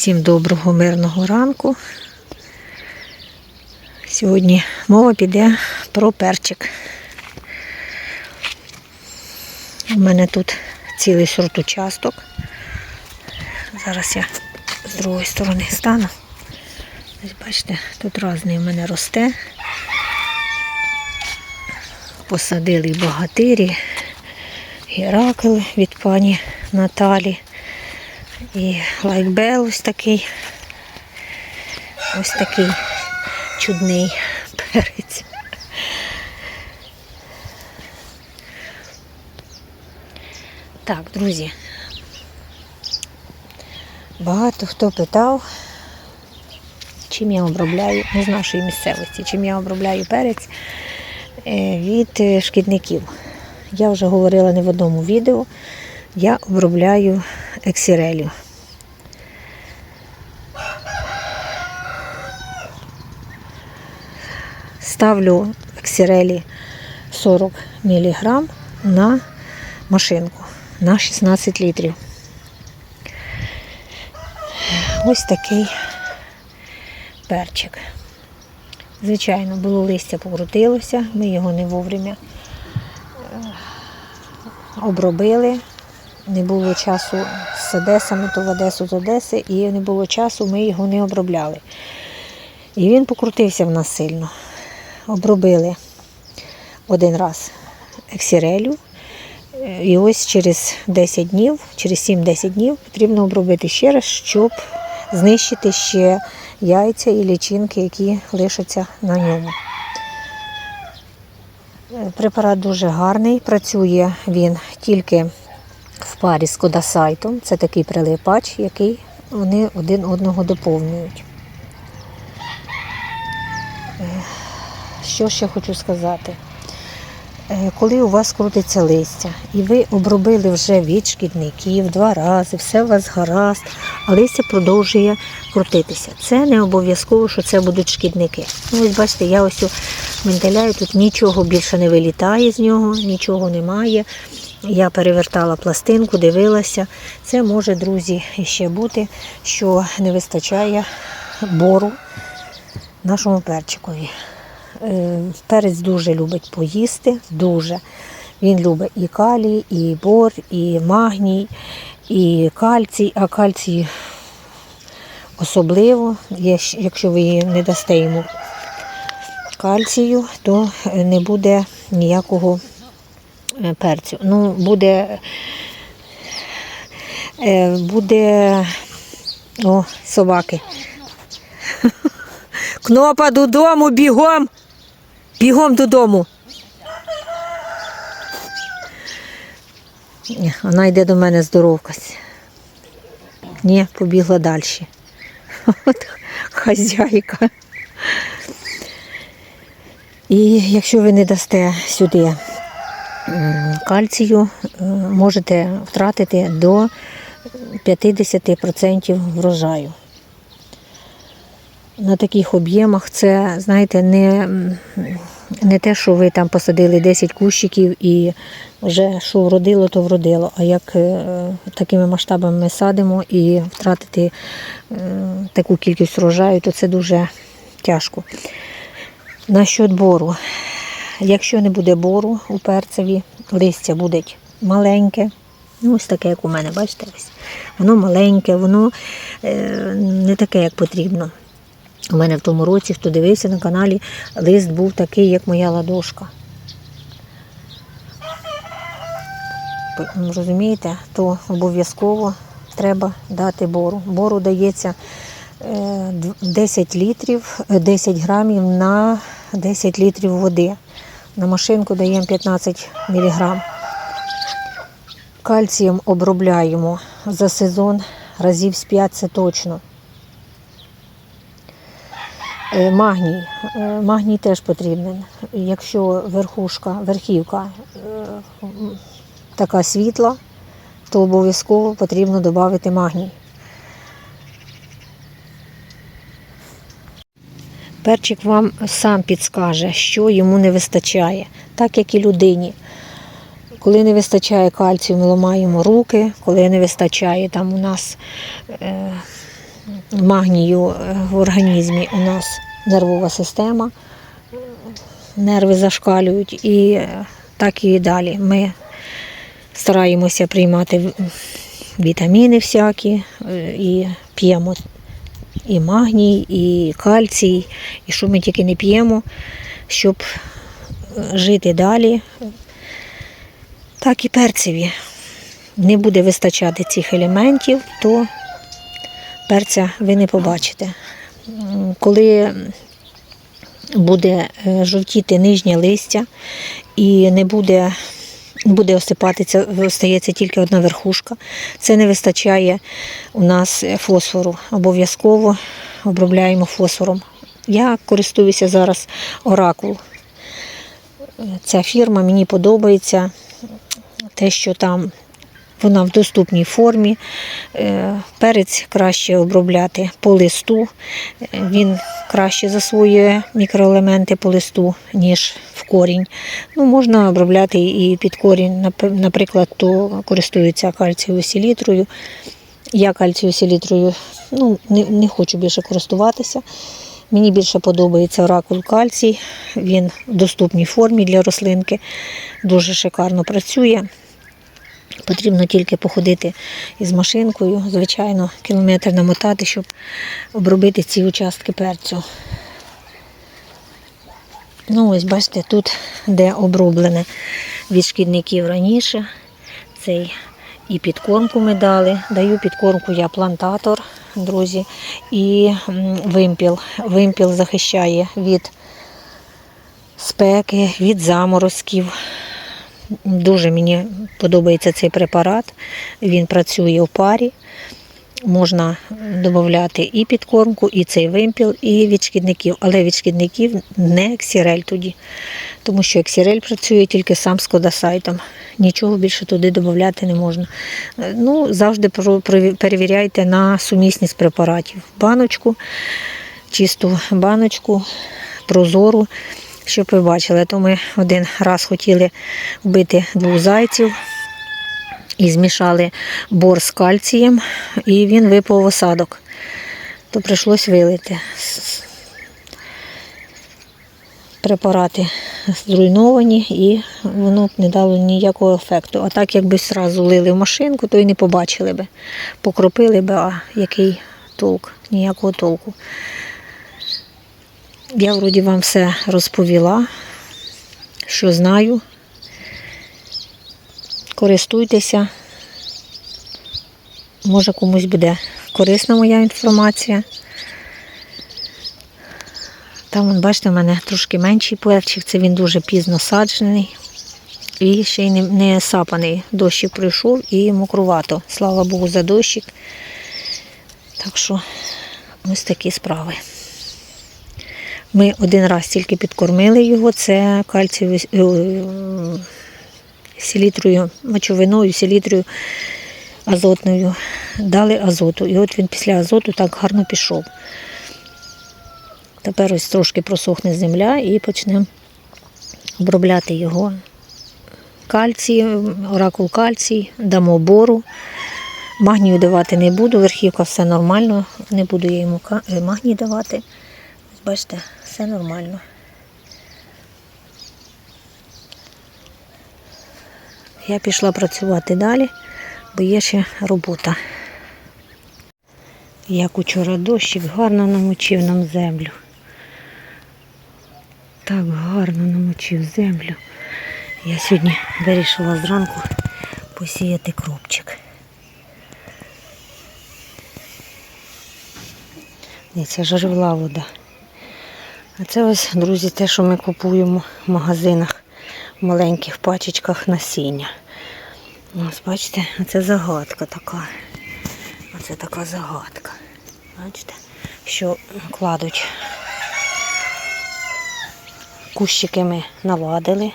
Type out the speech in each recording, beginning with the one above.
Всім доброго мирного ранку. Сьогодні мова піде про перчик. У мене тут цілий сорт участок. Зараз я з другої сторони стану. Ось бачите, тут різний в мене росте. Посадили богатирі, Геракл від пані Наталі. І лайкбел ось такий. Ось такий чудний перець. Так, друзі. Багато хто питав, чим я обробляю, не з нашої місцевості, чим я обробляю перець е, від е, шкідників. Я вже говорила не в одному відео. Я обробляю ексірелю. Ставлю ексірелі 40 мг на машинку на 16 літрів. Ось такий перчик. Звичайно, було листя покрутилося, ми його не вовремя е, обробили. Не було часу з Одесами, то в Одесу з Одеси, і не було часу, ми його не обробляли. І він покрутився в нас сильно. Обробили один раз ексірелю. І ось через 10 днів, через 7-10 днів потрібно обробити ще раз, щоб знищити ще яйця і лічинки, які лишаться на ньому. Е, Препарат дуже гарний, працює він тільки в парі з кодасайтом. Це такий прилипач, який вони один одного доповнюють. Е, Що ще хочу сказати? Е, Коли у вас крутиться листя, і ви обробили вже від шкідників два рази, все у вас гаразд, а листя продовжує крутитися. Це не обов'язково, що це будуть шкідники. Ну, ось бачите, я ось ментиляю, тут нічого більше не вилітає з нього, нічого немає. Я перевертала пластинку, дивилася. Це може, друзі, ще бути, що не вистачає бору нашому перчикові. Е, Перець дуже любить поїсти, дуже. Він любить і калій, і бор, і магній, і кальцій, а кальцій особливо, якщо ви не дасте йому кальцію, то не буде ніякого перцю. Ну, буде, е, буде о, собаки. Кнопа додому, бігом! Бігом додому. Вона йде до мене здоровкась. Ні, побігла далі. От хазяйка. І якщо ви не дасте сюди кальцію, е, можете втратити до 50% врожаю. На таких об'ємах це, знаєте, не, не те, що ви там посадили 10 кущиків і вже що вродило, то вродило. А як е, такими масштабами ми садимо і втратити е, таку кількість врожаю, то це дуже тяжко. Насчет бору. Якщо не буде бору у перцеві, листя буде маленьке. Ну, ось таке, як у мене, бачите, ось. Воно маленьке, воно е, не таке, як потрібно. У мене в тому році, хто дивився на каналі, лист був такий, як моя ладошка. Розумієте, то обов'язково треба дати бору. Бору дається е, 10 літрів, е, 10 грамів на 10 літрів води. На машинку даємо 15 міліграм. Кальцієм обробляємо за сезон разів з 5 це точно. Е, Магній. Е, Магній теж потрібен. Якщо верхушка, верхівка е, така світла, то обов'язково потрібно додати магній. Перчик вам сам підскаже, що йому не вистачає, так як і людині. Коли не вистачає кальцію, ми ламаємо руки, коли не вистачає там у нас е, магнію е, в організмі у нас нервова система, нерви зашкалюють і е, так і далі. Ми стараємося приймати вітаміни всякі е, і п'ємо і магній, і кальцій, і що ми тільки не п'ємо, щоб е, жити далі. Так і перцеві. Не буде вистачати цих елементів, то перця ви не побачите. Коли буде е, жовтіти нижнє листя і не буде, буде осипатися, остається тільки одна верхушка, це не вистачає у нас е, фосфору. Обов'язково обробляємо фосфором. Я користуюся зараз оракул. Е, Ця фірма мені подобається. Те, що там вона в доступній формі. Е, Перець краще обробляти по листу. Він краще засвоює мікроелементи по листу, ніж в корінь. Ну, можна обробляти і під корінь. Наприклад, то користуються кальцієвою селітрою. Я кальцієвою селітрою ну, не, не хочу більше користуватися. Мені більше подобається оракул кальцій. Він в доступній формі для рослинки, дуже шикарно працює. Потрібно тільки походити із машинкою, звичайно, кілометр намотати, щоб обробити ці участки перцю. Ну, ось бачите, тут, де оброблене від шкідників раніше, цей і підкормку ми дали. Даю підкормку я плантатор, друзі, і вимпіл. Вимпіл захищає від спеки, від заморозків. Дуже мені подобається цей препарат. Він працює в парі. Можна додати і підкормку, і цей вимпіл, і від шкідників. Але від шкідників не ексірель тоді. Тому що ексірель працює тільки сам з кодасайтом. Нічого більше туди додати не можна. Ну, завжди перевіряйте на сумісність препаратів. Баночку, чисту баночку, прозору, щоб ви бачили. То ми один раз хотіли вбити двох зайців і змішали бор з кальцієм, і він випав в осадок. То прийшлось вилити. Препарати зруйновані і воно б не дало ніякого ефекту. А так, якби одразу лили в машинку, то й не побачили би. Покропили би, а який толк, ніякого толку. Я вроді вам все розповіла, що знаю. Користуйтеся. Може комусь буде корисна моя інформація. Там, бачите, в мене трошки менший перчик, це він дуже пізно саджений. І ще й не, не сапаний. Дощик прийшов і мокрувато. Слава Богу, за дощик. Так що ось такі справи. Ми один раз тільки підкормили його, це кальцієвою е, селітрою, мочовиною, селітрою азотною. Дали азоту. І от він після азоту так гарно пішов. Тепер ось трошки просохне земля і почнемо обробляти його кальцій, оракул кальцій, дамо бору. Магнію давати не буду, верхівка все нормально, не буду я йому е, магній давати. Бачите, все нормально. Я пішла працювати далі, бо є ще робота. Як учора дощик гарно намочив нам землю. Так гарно намочив землю. Я сьогодні вирішила зранку посіяти кропчик. Це жарила вода. А це ось, друзі, те, що ми купуємо в магазинах в маленьких пачечках насіння. Ось бачите, це загадка така. Оце така загадка. Бачите, що кладуть. Кущики ми наладили,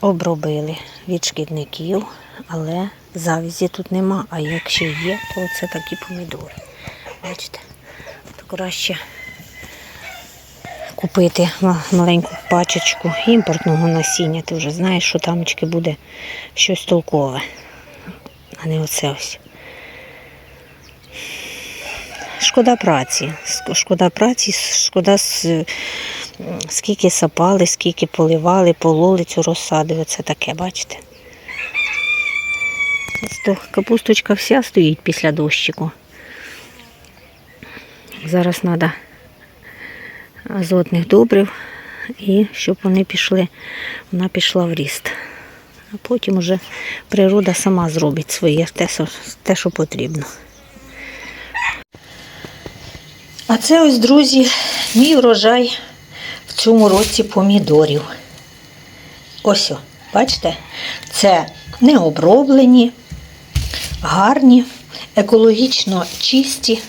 обробили від шкідників, але завізі тут нема. А якщо є, то це такі помідори. Бачите, то краще купити маленьку пачечку імпортного насіння. Ти вже знаєш, що тамочки буде щось толкове, а не оце ось. шкода праці. Шкода праці, шкода скільки сапали, скільки поливали, пололи цю розсаду. Оце таке, бачите? Капусточка вся стоїть після дощику. Зараз треба азотних добрив і щоб вони пішли, вона пішла в ріст. А потім уже природа сама зробить своє те, що- потрібно. А це ось, друзі, мій урожай в цьому році помідорів. Ось, о, бачите, це не оброблені, гарні, екологічно чисті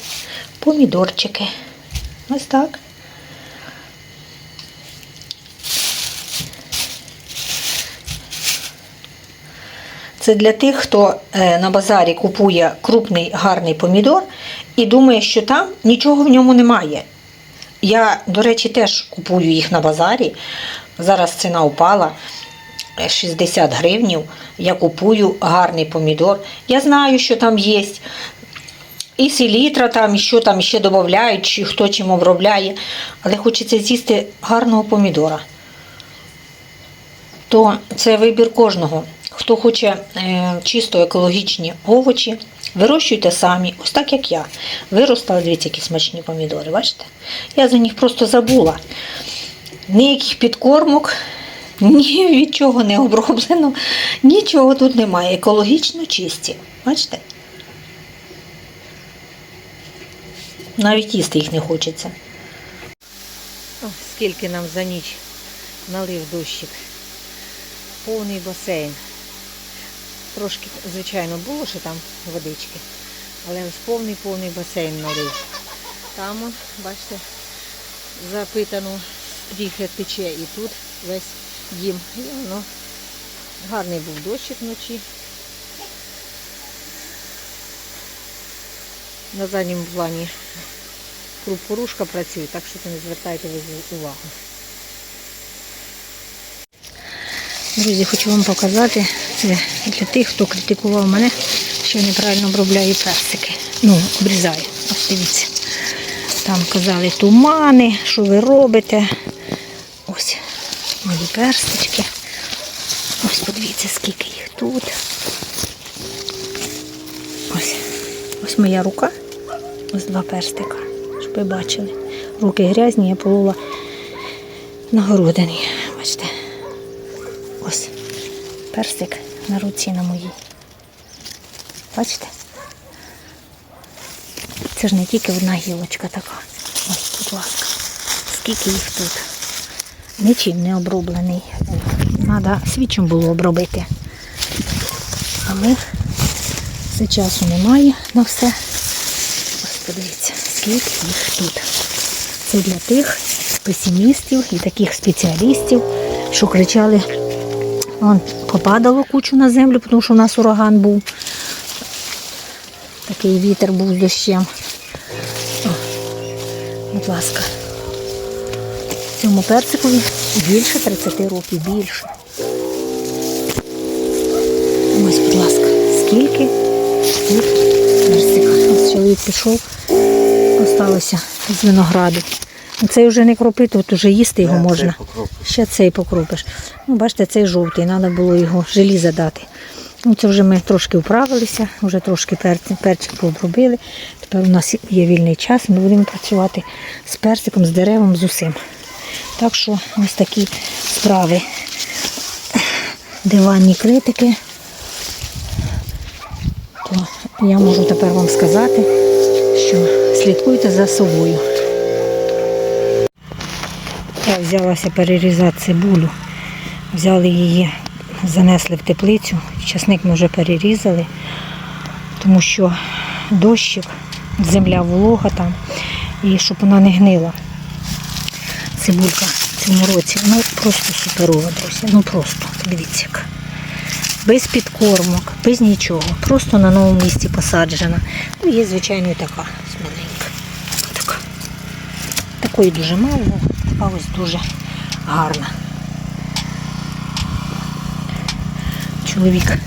помідорчики. Ось так. Це для тих, хто е, на базарі купує крупний гарний помідор і думає, що там нічого в ньому немає. Я, до речі, теж купую їх на базарі. Зараз ціна упала е, 60 гривнів. Я купую гарний помідор. Я знаю, що там є. І селітра там, і що там ще додають, чи хто чим обробляє. Але хочеться з'їсти гарного помідора то це вибір кожного. Хто хоче е, чисто екологічні овочі, вирощуйте самі, ось так як я. Виростала, дивіться, які смачні помідори, бачите? Я за них просто забула. Ніяких підкормок, ні від чого не оброблено, нічого тут немає. Екологічно чисті. Бачите? Навіть їсти їх не хочеться. О, скільки нам за ніч налив дощик повний басейн. Трошки, звичайно, було ще там водички, але ось повний-повний басейн налив. Там, бачите, запитано стріхи тече і тут весь дім. І воно гарний був дощик вночі. На задньому плані крупорушка працює, так що це не звертайте увагу. Друзі, хочу вам показати, це для тих, хто критикував мене, що я неправильно обробляю персики. Ну, обрізаю. Ось дивіться. Там казали тумани, що ви робите. Ось мої персички. Ось подивіться, скільки їх тут. Ось. Ось моя рука. Ось два перстика, щоб ви бачили. Руки грязні, я полола на городині. Бачите. Ось персик на руці на моїй. Бачите? Це ж не тільки одна гілочка така. Ось, будь ласка. Скільки їх тут. Нічим не оброблений. Треба свічом було обробити. Але все часу немає на все. Ось подивіться, скільки їх тут. Це для тих песимістів і таких спеціалістів, що кричали Вон попадало кучу на землю, тому що у нас ураган був. Такий вітер був з дощем. О, будь ласка. Цьому персикові більше 30 років, більше. Ось, будь ласка, скільки тут персика. Ось чоловік пішов, осталося з винограду. Цей вже не кропи, тут вже їсти його можна. Ще цей покропиш. Ну, бачите, цей жовтий, треба було його желіза дати. Ну, це вже ми трошки вправилися, вже трошки перці, перчик пообробили. Тепер у нас є вільний час, ми будемо працювати з персиком, з деревом, з усім. Так що ось такі справи. Диванні критики. То я можу тепер вам сказати, що слідкуйте за собою. Я взялася перерізати цибулю. Взяли її, занесли в теплицю. Часник ми вже перерізали, тому що дощик, земля волога там, і щоб вона не гнила. Цибулька в цьому році, ну просто суперова, друзі. Ну просто, дивіться як. Без підкормок, без нічого. Просто на новому місці посаджена. Ну, є, звичайно, і така маленька. Така. Такої дуже мало, а ось дуже гарна. Чоловік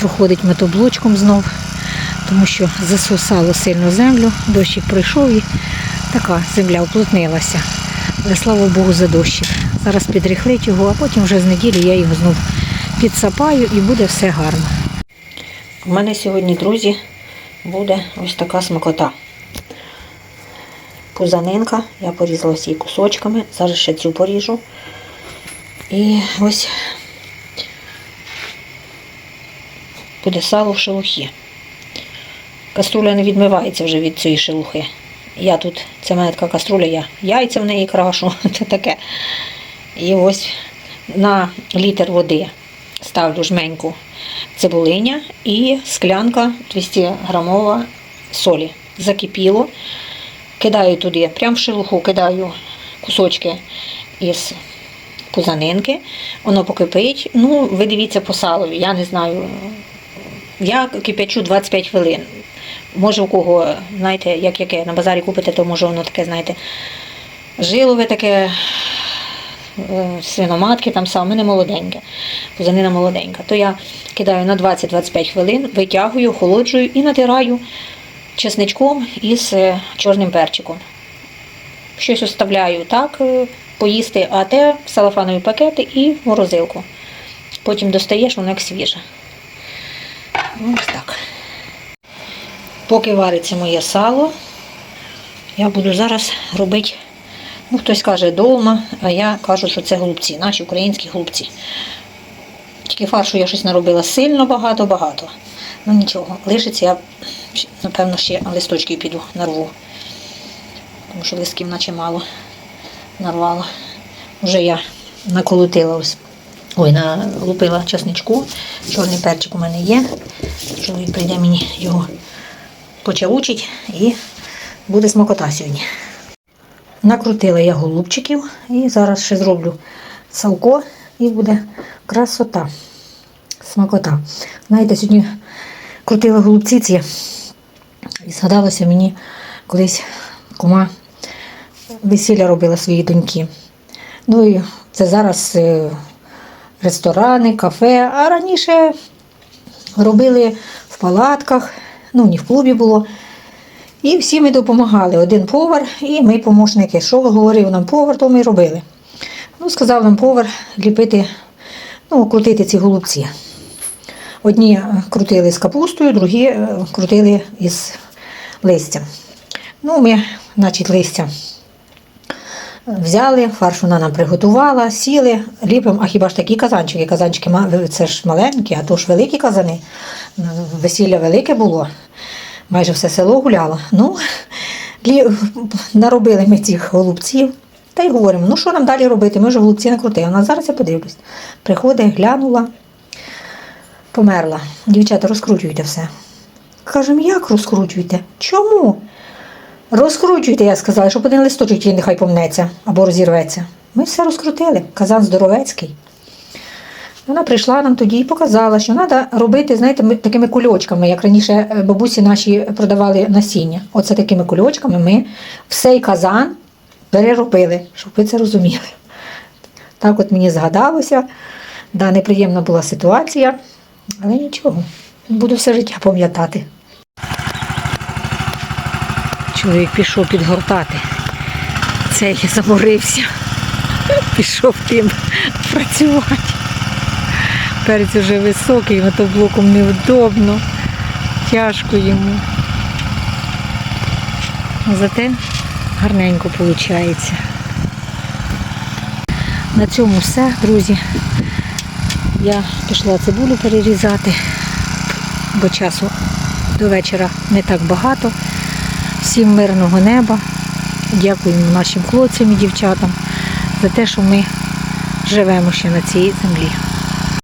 проходить мотоблочком знов. тому що засосало сильно землю, дощик пройшов і така земля уплотнилася. Але слава Богу за дощик. Зараз підрихлить його, а потім вже з неділі я його знов підсапаю і буде все гарно. У мене сьогодні, друзі, буде ось така смакота. Пузанинка, я порізала всі кусочками, зараз ще цю поріжу. І ось буде сало в шелухі. Каструля не відмивається вже від цієї шелухи. Я тут, це в мене така каструля, я яйця в неї крашу, це таке. І ось на літр води ставлю жменьку цибулиня і склянка 200 грамова солі. Закипіло. Кидаю туди, прямо в шелуху кидаю кусочки із пузанинки. Воно покипить. Ну, ви дивіться по салові, я не знаю. Я кипячу 25 хвилин. Може, у кого, знаєте, як яке на базарі купите, то може воно таке, знаєте, жилове таке, е, свиноматки там саме, мене молоденьке, пузанина молоденька. То я кидаю на 20-25 хвилин, витягую, охолоджую і натираю чесничком із е, чорним перчиком. Щось оставляю так, е, поїсти, а те салафанові пакети і морозилку. Потім достаєш, воно як свіже. Ось так. Поки вариться моє сало, я буду зараз робити, ну хтось каже вдома, а я кажу, що це голубці, наші українські голубці. Тільки фаршу я щось наробила сильно багато-багато. Ну нічого, лишиться я, напевно, ще листочків піду нарву. Тому що листків наче мало нарвала. Вже я наколотила ось. Ой, налупила часничку. Чорний перчик у мене є. Чоловік прийде мені його почаучить і буде смакота сьогодні. Накрутила я голубчиків і зараз ще зроблю салко і буде красота. Смакота. Знаєте, сьогодні крутила голубці ці і згадалося мені колись кума весілля робила своїй доньки. Ну і це зараз е, ресторани, кафе, а раніше робили в палатках, ну не в клубі було. І всі ми допомагали. Один повар і ми помощники. Що говорив нам повар, то ми робили. Ну, сказав нам повар ліпити, ну, крутити ці голубці. Одні е, крутили з капустою, другі е, крутили із листям. Ну, ми, значить, листя взяли, фарш вона нам приготувала, сіли, ліпимо, а хіба ж такі казанчики? Казанчики це ж маленькі, а то ж великі казани. Весілля велике було, майже все село гуляло. Ну, наробили ми цих голубців. Та й говоримо, ну що нам далі робити? Ми вже голубці накрутили. Ну, а зараз я подивлюсь. Приходить, глянула, померла. Дівчата, розкручуйте все. Кажемо, як розкручуйте? Чому? Розкручуйте, я сказала, щоб один листочок їй нехай помнеться або розірветься. Ми все розкрутили. Казан здоровецький. Вона прийшла нам тоді і показала, що треба робити, знаєте, такими кульочками, як раніше е, бабусі наші продавали насіння. Оце такими кульочками ми всей казан переробили, щоб ви це розуміли. Так от мені згадалося. Да, неприємна була ситуація, але нічого. Буду все життя пам'ятати. Чоловік пішов підгортати. Цей заморився. Пішов тим працювати. Перець уже високий, мотоблоком невдобно, тяжко йому. Зате гарненько виходить. На цьому все, друзі. Я пішла цибулю перерізати, бо часу до вечора не так багато. Всім мирного неба. Дякуємо нашим хлопцям і дівчатам за те, що ми живемо ще на цій землі.